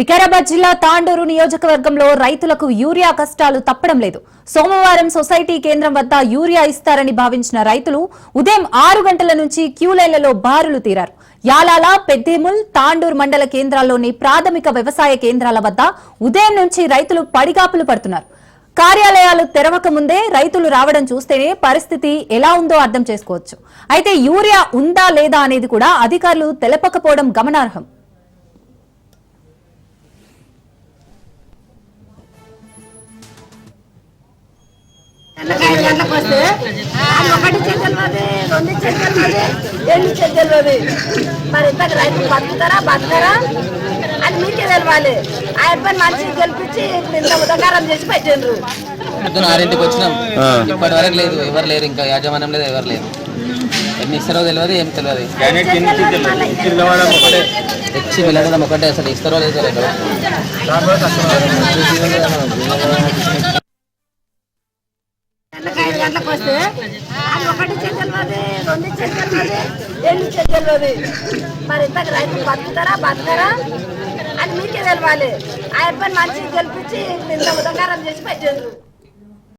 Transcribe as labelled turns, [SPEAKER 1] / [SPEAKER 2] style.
[SPEAKER 1] వికారాబాద్ జిల్లా తాండూరు నియోజకవర్గంలో రైతులకు యూరియా కష్టాలు తప్పడం లేదు. సోమవారం సొసైటీ కేంద్రం వద్ద యూరియా ఇస్తారని భావించిన రైతులు ఉదయం ఆరు గంటల నుంచి క్యూలైన్లలో బారులు తీరారు. యాలాల పెద్దేముల్ తాండూరు మండల కేంద్రాల్లోని ప్రాథమిక వ్యవసాయ కేంద్రాల వద్ద ఉదయం నుంచి రైతులు పడిగాపులు పడుతున్నారు. కార్యాలయాలు తెరవక ముందే రైతులు రావడం చూస్తేనే పరిస్థితి ఎలా ఉందో అర్థం చేసుకోవచ్చు. అయితే యూరియా ఉందా లేదా అనేది కూడా అధికారులు తెలపకపోవడం గమనార్హం.
[SPEAKER 2] అది ఒకటి రెండు ఎన్ని మరి ఇంతకు రైతులు బతుకుతారా బతకరా? అది మీకే తెలవాలి. ఆ అబ్బాయి మనిషి గెలిపించి ఇంత ఉదకారం చేసి పెట్టిండ్రు.
[SPEAKER 3] పొద్దున ఆరింటికి వచ్చినాం. ఇప్పటి వరకు లేదు ఎవరు లేరు ఇంకా యాజమాన్యం లేదు ఎవరు లేరు. ఎన్ని ఇస్తారో తెలియదు ఏం తెలియదు తెచ్చి వెళ్ళడం ఒకటే అసలు ఇస్తారో లేదో
[SPEAKER 2] గంటలకు వస్తే అది ఒకటి చెల్లెలది రెండు చెల్లెలది ఎన్ని చెల్లెలది మరి ఇంతకు రైతులు బతుకుతారా బతకరా? అది మీకే తెలవాలి. ఆ అబ్బాయి మంచిగా గెలిపించి ఇంత ఉదకారం చేసి పెట్టారు